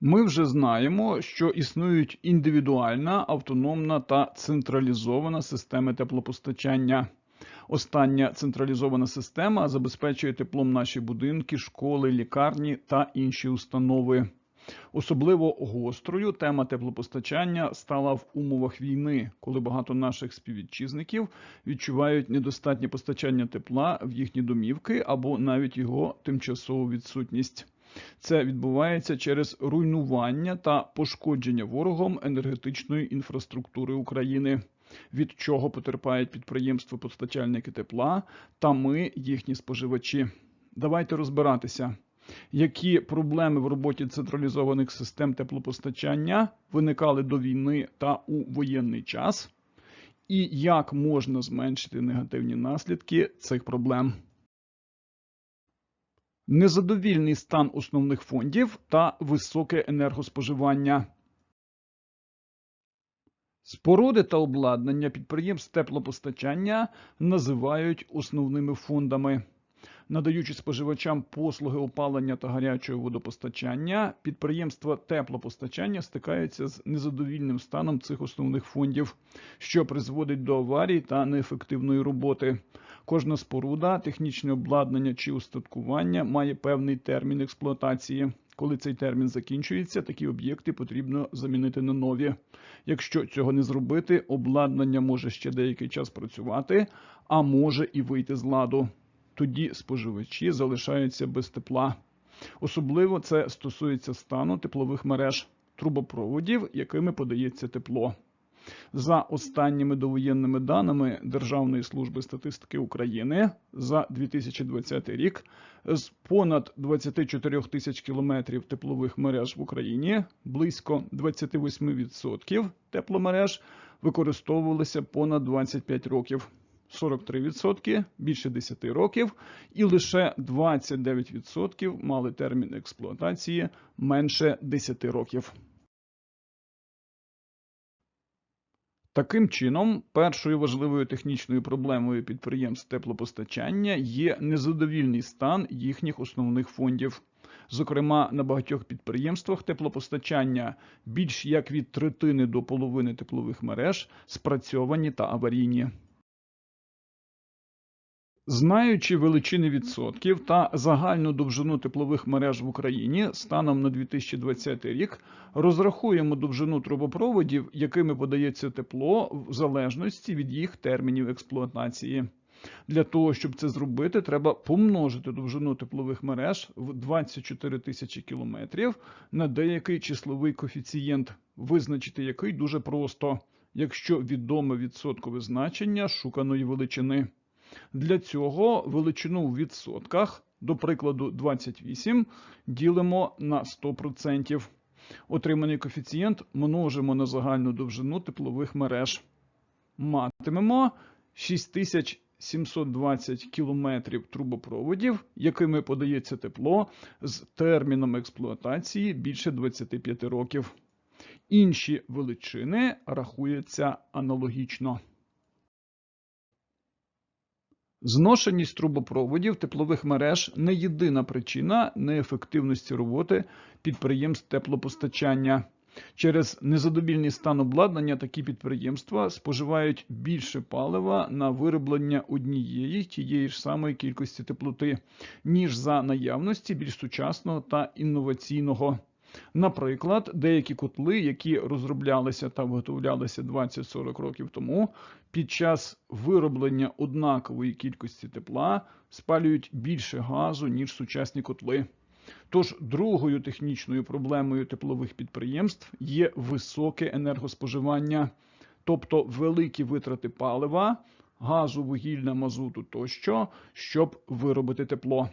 Ми вже знаємо, що існують індивідуальна, автономна та централізована системи теплопостачання. Остання централізована система забезпечує теплом наші будинки, школи, лікарні та інші установи. Особливо гострою тема теплопостачання стала в умовах війни, коли багато наших співвітчизників відчувають недостатнє постачання тепла в їхні домівки або навіть його тимчасову відсутність. Це відбувається через руйнування та пошкодження ворогом енергетичної інфраструктури України, від чого потерпають підприємства постачальники тепла та ми, їхні споживачі. Давайте розбиратися, які проблеми в роботі централізованих систем теплопостачання виникали до війни та у воєнний час, і як можна зменшити негативні наслідки цих проблем. Незадовільний стан основних фондів та високе енергоспоживання. Споруди та обладнання підприємств теплопостачання називають основними фондами. Надаючи споживачам послуги опалення та гарячого водопостачання, підприємства теплопостачання стикаються з незадовільним станом цих основних фондів, що призводить до аварій та неефективної роботи. Кожна споруда, технічне обладнання чи устаткування має певний термін експлуатації. Коли цей термін закінчується, такі об'єкти потрібно замінити на нові. Якщо цього не зробити, обладнання може ще деякий час працювати, а може і вийти з ладу. Тоді споживачі залишаються без тепла. Особливо це стосується стану теплових мереж, трубопроводів, якими подається тепло. За останніми довоєнними даними Державної служби статистики України за 2020 рік з понад 24 тисяч кілометрів теплових мереж в Україні близько 28% тепломереж використовувалися понад 25 років. 43% більше 10 років, і лише 29% мали термін експлуатації менше 10 років. Таким чином, першою важливою технічною проблемою підприємств теплопостачання є незадовільний стан їхніх основних фондів. Зокрема, на багатьох підприємствах теплопостачання більш як від третини до половини теплових мереж спрацьовані та аварійні. Знаючи величини відсотків та загальну довжину теплових мереж в Україні станом на 2020 рік, розрахуємо довжину трубопроводів, якими подається тепло в залежності від їх термінів експлуатації. Для того, щоб це зробити, треба помножити довжину теплових мереж в 24 тисячі кілометрів на деякий числовий коефіцієнт, визначити який дуже просто, якщо відоме відсоткове значення шуканої величини. Для цього величину в відсотках, до прикладу, 28, ділимо на 100%. Отриманий коефіцієнт множимо на загальну довжину теплових мереж. Матимемо 6720 кілометрів трубопроводів, якими подається тепло з терміном експлуатації більше 25 років. Інші величини рахуються аналогічно. Зношеність трубопроводів теплових мереж не єдина причина неефективності роботи підприємств теплопостачання. Через незадовільний стан обладнання такі підприємства споживають більше палива на вироблення однієї тієї ж самої кількості теплоти, ніж за наявності більш сучасного та інноваційного. Наприклад, деякі котли, які розроблялися та виготовлялися 20-40 років тому, під час вироблення однакової кількості тепла спалюють більше газу, ніж сучасні котли. Тож другою технічною проблемою теплових підприємств є високе енергоспоживання, тобто великі витрати палива, газу, вугілля, мазуту тощо, щоб виробити тепло.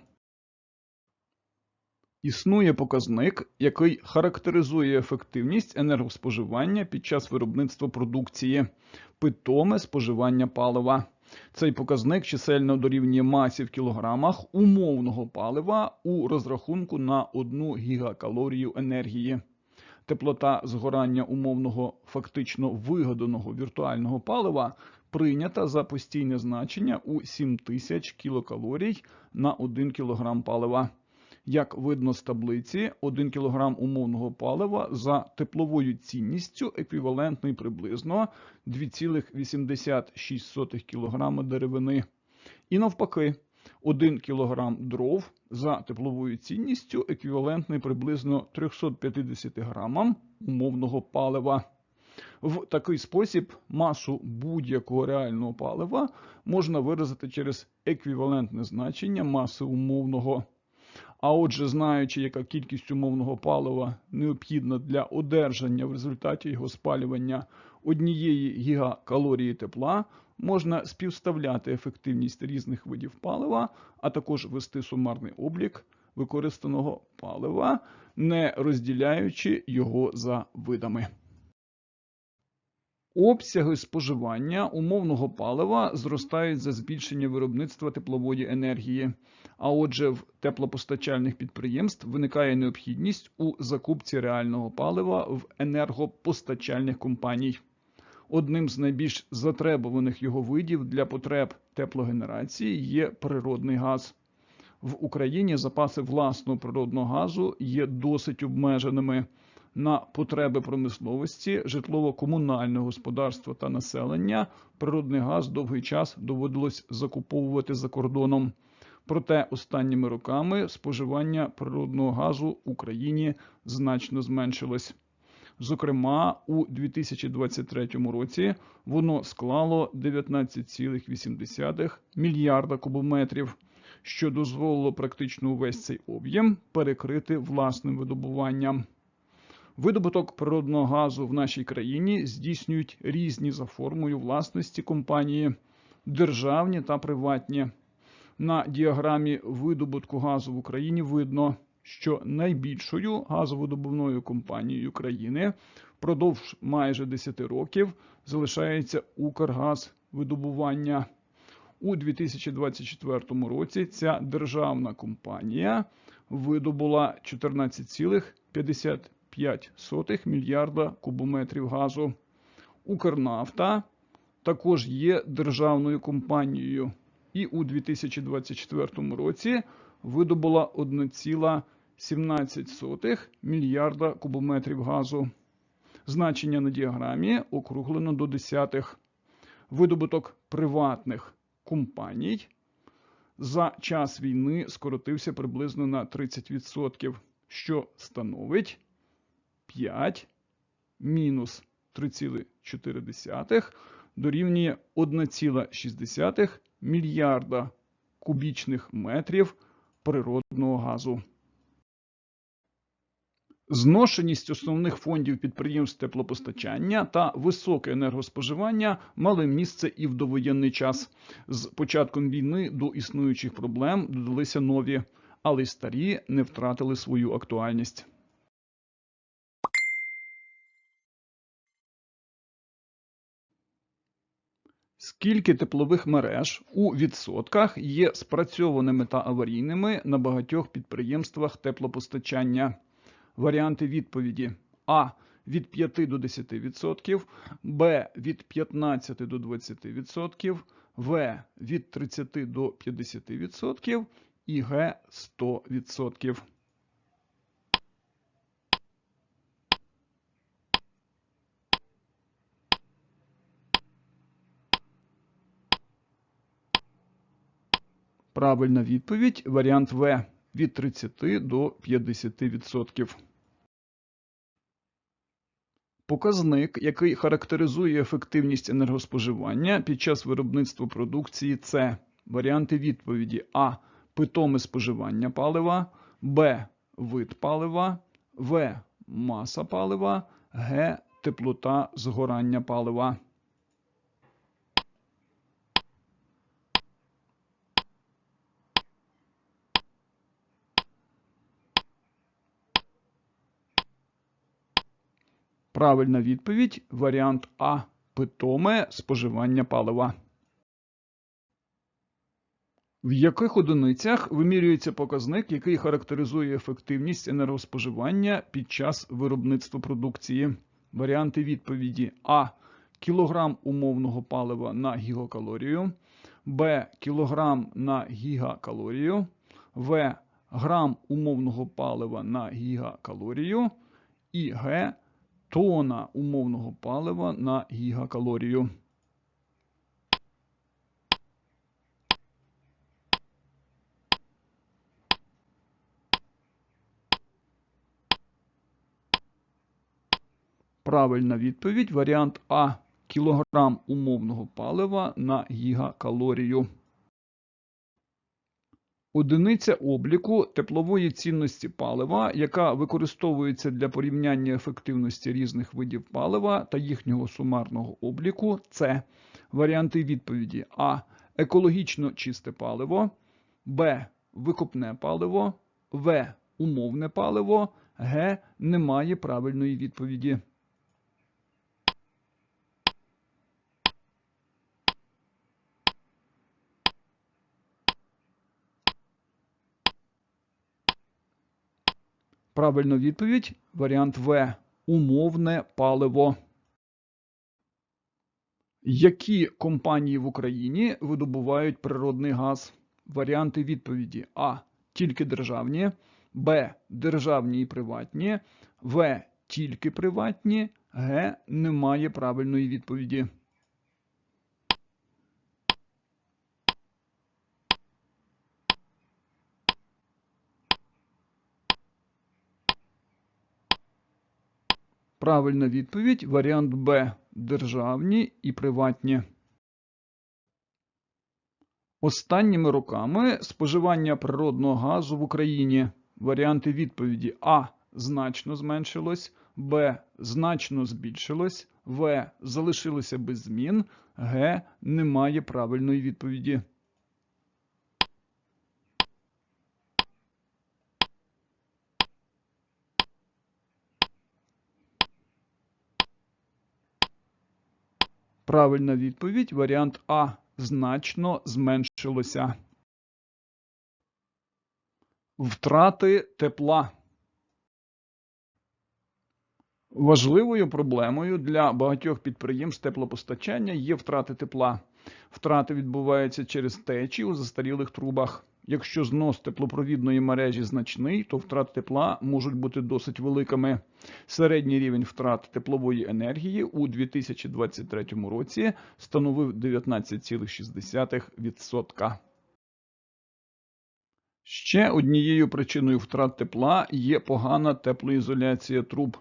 Існує показник, який характеризує ефективність енергоспоживання під час виробництва продукції, питоме споживання палива. Цей показник чисельно дорівнює масі в кілограмах умовного палива у розрахунку на 1 гігакалорію енергії. Теплота згорання умовного фактично вигаданого віртуального палива прийнята за постійне значення у 7000 кілокалорій на 1 кг палива. Як видно з таблиці, 1 кг умовного палива за тепловою цінністю еквівалентний приблизно 2,86 кг деревини. І навпаки, 1 кг дров за тепловою цінністю еквівалентний приблизно 350 грамам умовного палива. В такий спосіб масу будь-якого реального палива можна виразити через еквівалентне значення маси умовного. А отже, знаючи, яка кількість умовного палива необхідна для одержання в результаті його спалювання однієї гігакалорії тепла, можна співставляти ефективність різних видів палива, а також вести сумарний облік використаного палива, не розділяючи його за видами. Обсяги споживання умовного палива зростають за збільшення виробництва теплової енергії. А отже, в теплопостачальних підприємств виникає необхідність у закупці реального палива в енергопостачальних компаній. Одним з найбільш затребуваних його видів для потреб теплогенерації є природний газ. В Україні запаси власного природного газу є досить обмеженими. На потреби промисловості, житлово-комунального господарства та населення природний газ довгий час доводилось закуповувати за кордоном. Проте останніми роками споживання природного газу в Україні значно зменшилось. Зокрема, у 2023 році воно склало 19,8 мільярда кубометрів, що дозволило практично увесь цей об'єм перекрити власним видобуванням. Видобуток природного газу в нашій країні здійснюють різні за формою власності компанії, державні та приватні. На діаграмі видобутку газу в Україні видно, що найбільшою газовидобувною компанією країни впродовж майже 10 років залишається Укргазвидобування. У 2024 році ця державна компанія видобула 14,55 5 мільярда кубометрів газу. Укрнафта також є державною компанією і у 2024 році видобула 1,17 мільярда кубометрів газу. Значення на діаграмі округлено до десятих. Видобуток приватних компаній за час війни скоротився приблизно на 30%, що становить 5 мінус 3,4 дорівнює 1,6 мільярда кубічних метрів природного газу. Зношеність основних фондів підприємств теплопостачання та високе енергоспоживання мали місце і в довоєнний час. З початком війни до існуючих проблем додалися нові, але й старі не втратили свою актуальність. Скільки теплових мереж у відсотках є спрацьованими та аварійними на багатьох підприємствах теплопостачання? Варіанти відповіді: А. Від 5 до 10%, Б. Від 15 до 20%, В. Від 30 до 50% і Г. 100%. Правильна відповідь варіант В від 30 до 50%. Показник, який характеризує ефективність енергоспоживання під час виробництва продукції, це варіанти відповіді А. Питоме споживання палива, Б. Вид палива, В. Маса палива, Г. Теплота згорання палива. Правильна відповідь варіант А. Питоме споживання палива. В яких одиницях вимірюється показник, який характеризує ефективність енергоспоживання під час виробництва продукції? Варіанти відповіді А. Кілограм умовного палива на гігакалорію, Б. Кілограм на гігакалорію, В. грам умовного палива на гігакалорію, і Г тона умовного палива на гігакалорію. Правильна відповідь варіант А. Кілограм умовного палива на гігакалорію. Одиниця обліку теплової цінності палива, яка використовується для порівняння ефективності різних видів палива та їхнього сумарного обліку, це варіанти відповіді А. Екологічно чисте паливо, Б. Викопне паливо, В. Умовне паливо, Г. Немає правильної відповіді. Правильна відповідь варіант В. Умовне паливо. Які компанії в Україні видобувають природний газ? Варіанти відповіді А. Тільки державні, Б. Державні і приватні, В. Тільки приватні, Г. Немає правильної відповіді. Правильна відповідь варіант Б. Державні і приватні. Останніми роками споживання природного газу в Україні. Варіанти відповіді А. Значно зменшилось, Б. Значно збільшилось, В. Залишилося без змін, Г. Немає правильної відповіді. Правильна відповідь варіант А. Значно зменшилося. Втрати тепла. Важливою проблемою для багатьох підприємств теплопостачання є втрати тепла. Втрати відбуваються через течі у застарілих трубах. Якщо знос теплопровідної мережі значний, то втрати тепла можуть бути досить великими. Середній рівень втрат теплової енергії у 2023 році становив 19,6%. Ще однією причиною втрат тепла є погана теплоізоляція труб.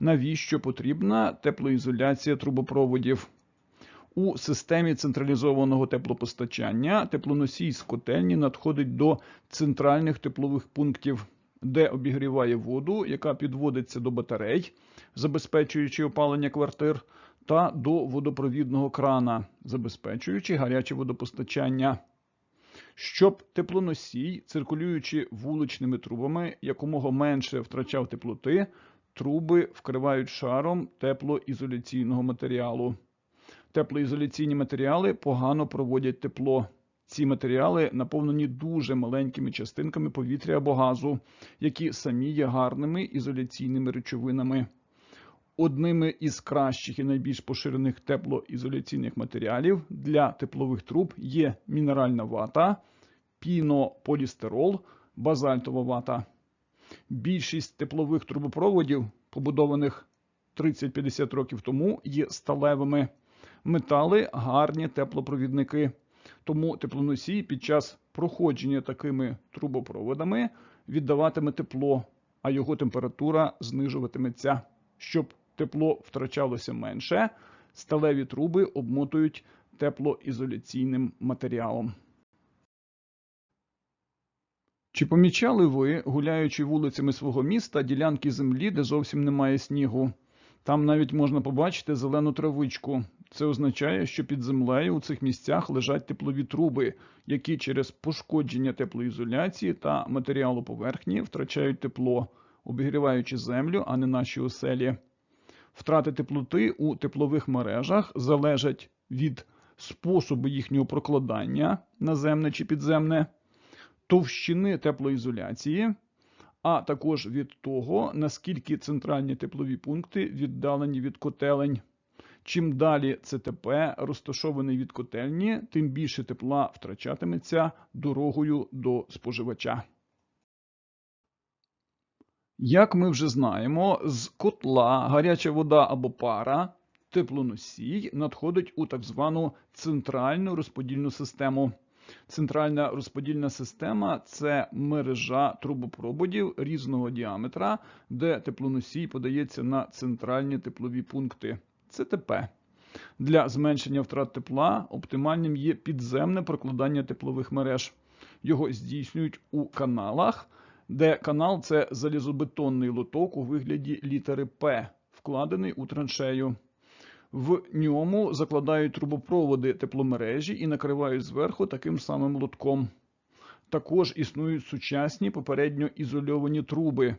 Навіщо потрібна теплоізоляція трубопроводів? У системі централізованого теплопостачання теплоносій з котельні надходить до центральних теплових пунктів, де обігріває воду, яка підводиться до батарей, забезпечуючи опалення квартир, та до водопровідного крана, забезпечуючи гаряче водопостачання. Щоб теплоносій, циркулюючи вуличними трубами, якомога менше втрачав теплоти, труби вкривають шаром теплоізоляційного матеріалу. Теплоізоляційні матеріали погано проводять тепло. Ці матеріали наповнені дуже маленькими частинками повітря або газу, які самі є гарними ізоляційними речовинами. Одними із кращих і найбільш поширених теплоізоляційних матеріалів для теплових труб є мінеральна вата, пінополістирол, базальтова вата. Більшість теплових трубопроводів, побудованих 30-50 років тому, є сталевими. Метали гарні теплопровідники. Тому теплоносій під час проходження такими трубопроводами віддаватиме тепло, а його температура знижуватиметься. Щоб тепло втрачалося менше, сталеві труби обмотують теплоізоляційним матеріалом. Чи помічали ви, гуляючи вулицями свого міста, ділянки землі, де зовсім немає снігу? Там навіть можна побачити зелену травичку. Це означає, що під землею у цих місцях лежать теплові труби, які через пошкодження теплоізоляції та матеріалу поверхні втрачають тепло, обігріваючи землю, а не наші оселі. Втрати теплоти у теплових мережах залежать від способу їхнього прокладання, наземне чи підземне, товщини теплоізоляції, а також від того, наскільки центральні теплові пункти віддалені від котелень. Чим далі ЦТП розташований від котельні, тим більше тепла втрачатиметься дорогою до споживача. Як ми вже знаємо, з котла гаряча вода або пара, теплоносій надходить у так звану центральну розподільну систему. Центральна розподільна система це мережа трубопроводів різного діаметра, де теплоносій подається на центральні теплові пункти ЦТП. Для зменшення втрат тепла оптимальним є підземне прокладання теплових мереж. Його здійснюють у каналах, де канал це залізобетонний лоток у вигляді літери П, вкладений у траншею. В ньому закладають трубопроводи тепломережі і накривають зверху таким самим лотком. Також існують сучасні попередньо ізольовані труби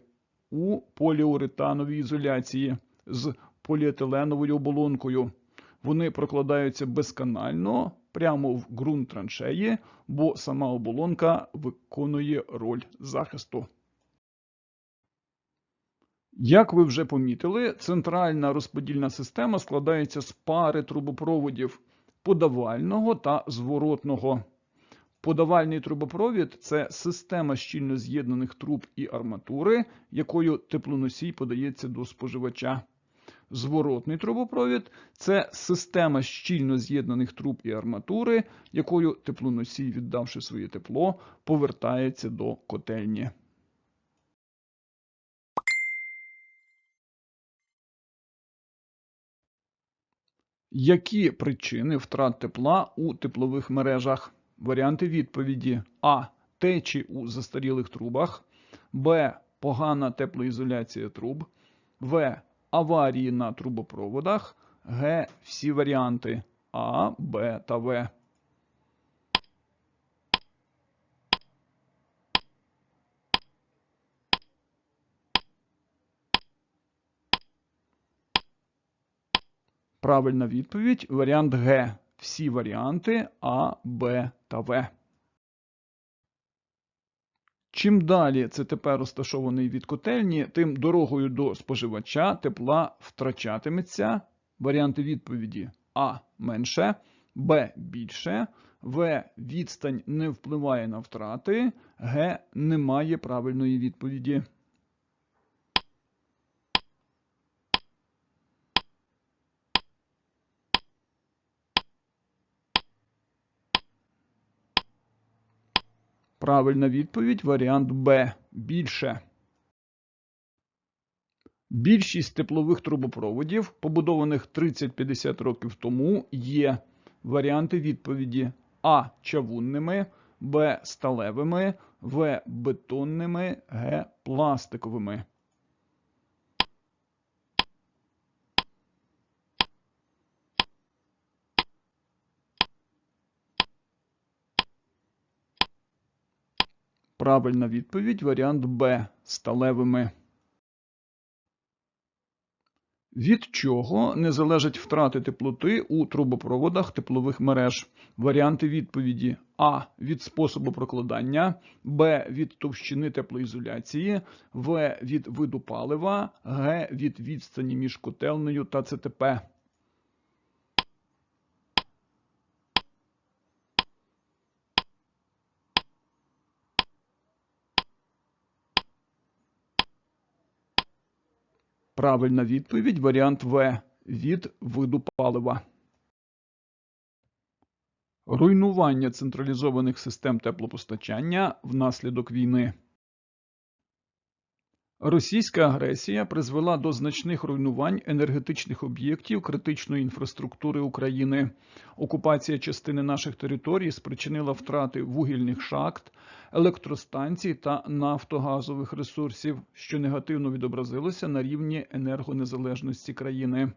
у поліуретановій ізоляції з поліетиленовою оболонкою. Вони прокладаються безканально прямо в ґрунт траншеї, бо сама оболонка виконує роль захисту. Як ви вже помітили, центральна розподільна система складається з пари трубопроводів подавального та зворотного. Подавальний трубопровід це система щільно з'єднаних труб і арматури, якою теплоносій подається до споживача. Зворотний трубопровід це система щільно з'єднаних труб і арматури, якою теплоносій, віддавши своє тепло, повертається до котельні. Які причини втрат тепла у теплових мережах? Варіанти відповіді: А. Течі у застарілих трубах, Б. Погана теплоізоляція труб, В. Аварії на трубопроводах, Г. Всі варіанти А, Б та В. Правильна відповідь варіант Г. Всі варіанти А, Б та В. Чим далі ЦТП розташований від котельні, тим дорогою до споживача тепла втрачатиметься. Варіанти відповіді А менше, Б більше, В. Відстань не впливає на втрати, Г. Немає правильної відповіді. Правильна відповідь варіант Б. Більше. Більшість теплових трубопроводів, побудованих 30-50 років тому, є варіанти відповіді А. Чавунними, Б. Сталевими, В. Бетонними, Г. Пластиковими. Правильна відповідь варіант Б. Сталевими. Від чого не залежать втрати теплоти у трубопроводах теплових мереж? Варіанти відповіді А. Від способу прокладання, Б. Від товщини теплоізоляції, В. Від виду палива, Г. Від відстані між котельнею та ЦТП. Правильна відповідь варіант В. Від виду палива. Руйнування централізованих систем теплопостачання внаслідок війни. Російська агресія призвела до значних руйнувань енергетичних об'єктів критичної інфраструктури України. Окупація частини наших територій спричинила втрати вугільних шахт, електростанцій та нафтогазових ресурсів, що негативно відобразилося на рівні енергонезалежності країни.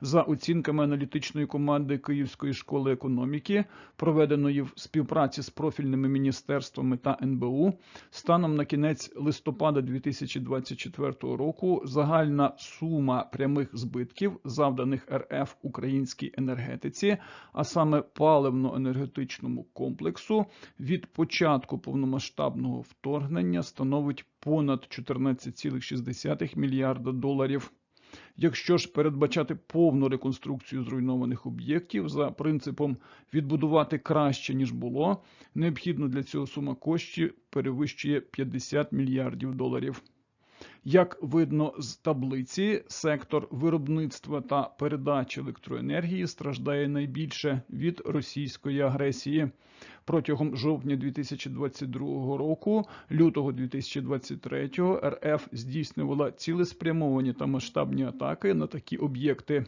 За оцінками аналітичної команди Київської школи економіки, проведеної в співпраці з профільними міністерствами та НБУ, станом на кінець листопада 2024 року загальна сума прямих збитків, завданих РФ українській енергетиці, а саме паливно-енергетичному комплексу, від початку повномасштабного вторгнення становить понад 14,6 мільярда доларів. Якщо ж передбачати повну реконструкцію зруйнованих об'єктів за принципом відбудувати краще ніж було, необхідно для цього сума коштів перевищує 50 мільярдів доларів. Як видно з таблиці, сектор виробництва та передачі електроенергії страждає найбільше від російської агресії. Протягом жовтня 2022 року, лютого 2023 РФ здійснювала цілеспрямовані та масштабні атаки на такі об'єкти.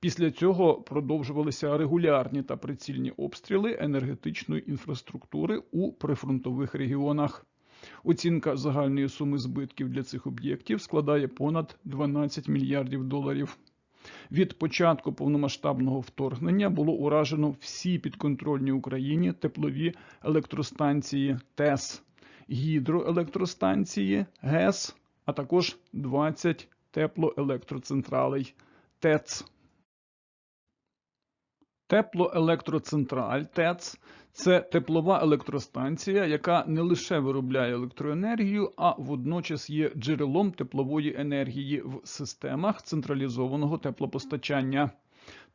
Після цього продовжувалися регулярні та прицільні обстріли енергетичної інфраструктури у прифронтових регіонах. Оцінка загальної суми збитків для цих об'єктів складає понад 12 мільярдів доларів. Від початку повномасштабного вторгнення було уражено всі підконтрольні Україні теплові електростанції ТЕС, гідроелектростанції ГЕС, а також 20 теплоелектроцентралей ТЕЦ. Теплоелектроцентраль ТЕЦ це теплова електростанція, яка не лише виробляє електроенергію, а водночас є джерелом теплової енергії в системах централізованого теплопостачання.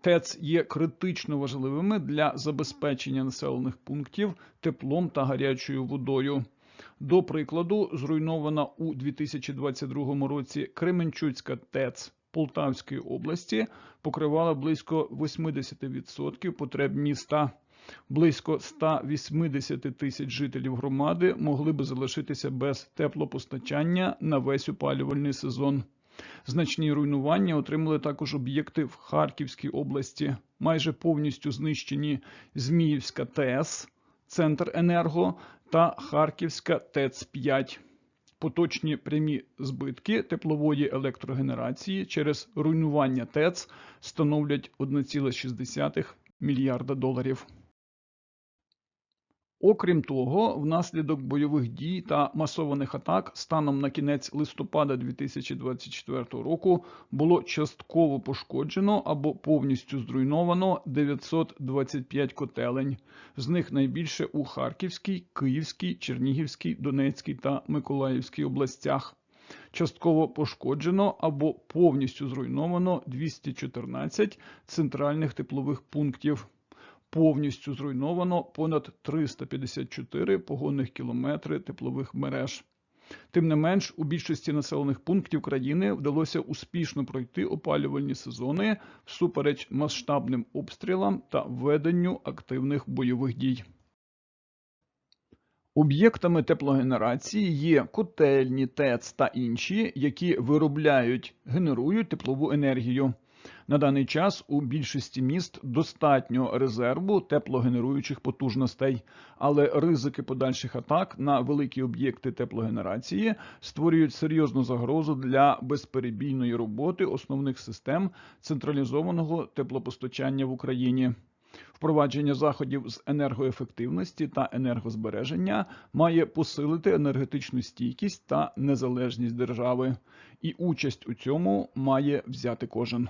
ТЕЦ є критично важливими для забезпечення населених пунктів теплом та гарячою водою. До прикладу, зруйнована у 2022 році Кременчуцька ТЕЦ Полтавської області покривала близько 80% потреб міста. Близько 180 тисяч жителів громади могли би залишитися без теплопостачання на весь опалювальний сезон. Значні руйнування отримали також об'єкти в Харківській області, майже повністю знищені Зміївська ТЕС, Центр Енерго та Харківська ТЕЦ 5 Поточні прямі збитки теплової електрогенерації через руйнування ТЕЦ становлять 1,6 мільярда доларів. Окрім того, внаслідок бойових дій та масованих атак станом на кінець листопада 2024 року було частково пошкоджено або повністю зруйновано 925 котелень. З них найбільше у Харківській, Київській, Чернігівській, Донецькій та Миколаївській областях. Частково пошкоджено або повністю зруйновано 214 центральних теплових пунктів повністю зруйновано понад 354 погонних кілометри теплових мереж. Тим не менш, у більшості населених пунктів країни вдалося успішно пройти опалювальні сезони всупереч масштабним обстрілам та веденню активних бойових дій. Об'єктами теплогенерації є котельні, ТЕЦ та інші, які виробляють, генерують теплову енергію. На даний час у більшості міст достатньо резерву теплогенеруючих потужностей, але ризики подальших атак на великі об'єкти теплогенерації створюють серйозну загрозу для безперебійної роботи основних систем централізованого теплопостачання в Україні. Впровадження заходів з енергоефективності та енергозбереження має посилити енергетичну стійкість та незалежність держави, і участь у цьому має взяти кожен.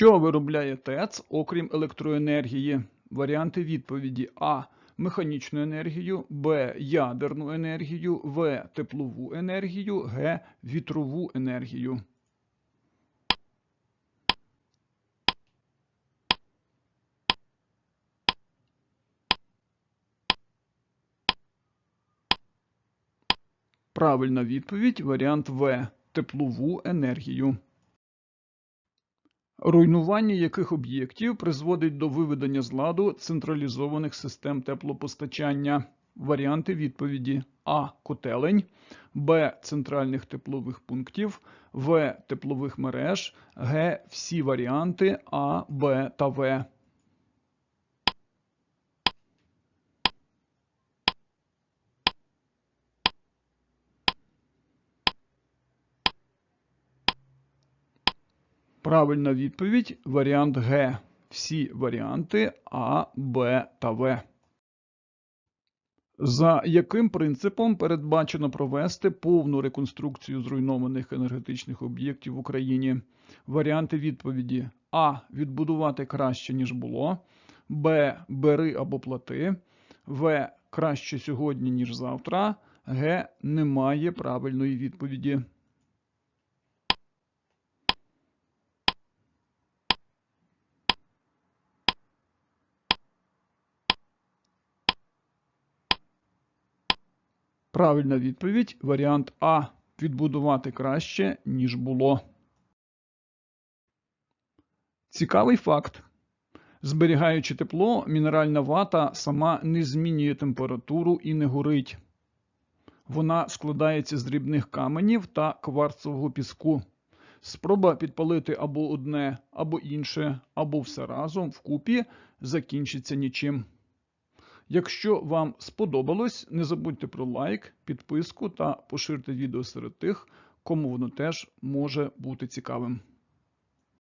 Що виробляє ТЕЦ, окрім електроенергії? Варіанти відповіді А. Механічну енергію, Б. Ядерну енергію, В. Теплову енергію, Г. Вітрову енергію. Правильна відповідь варіант В. Теплову енергію. Руйнування яких об'єктів призводить до виведення з ладу централізованих систем теплопостачання. Варіанти відповіді: А. Котелень, Б. Центральних теплових пунктів, В. Теплових мереж, Г. Всі варіанти А, Б та В. Правильна відповідь варіант Г. Всі варіанти А, Б та В. За яким принципом передбачено провести повну реконструкцію зруйнованих енергетичних об'єктів в Україні? Варіанти відповіді: А. Відбудувати краще, ніж було, Б. Бери або плати, В. Краще сьогодні, ніж завтра, Г. Немає правильної відповіді. Правильна відповідь варіант А. Відбудувати краще, ніж було. Цікавий факт. Зберігаючи тепло, мінеральна вата сама не змінює температуру і не горить. Вона складається з дрібних каменів та кварцового піску. Спроба підпалити або одне, або інше, або все разом вкупі закінчиться нічим. Якщо вам сподобалось, не забудьте про лайк, підписку та поширте відео серед тих, кому воно теж може бути цікавим.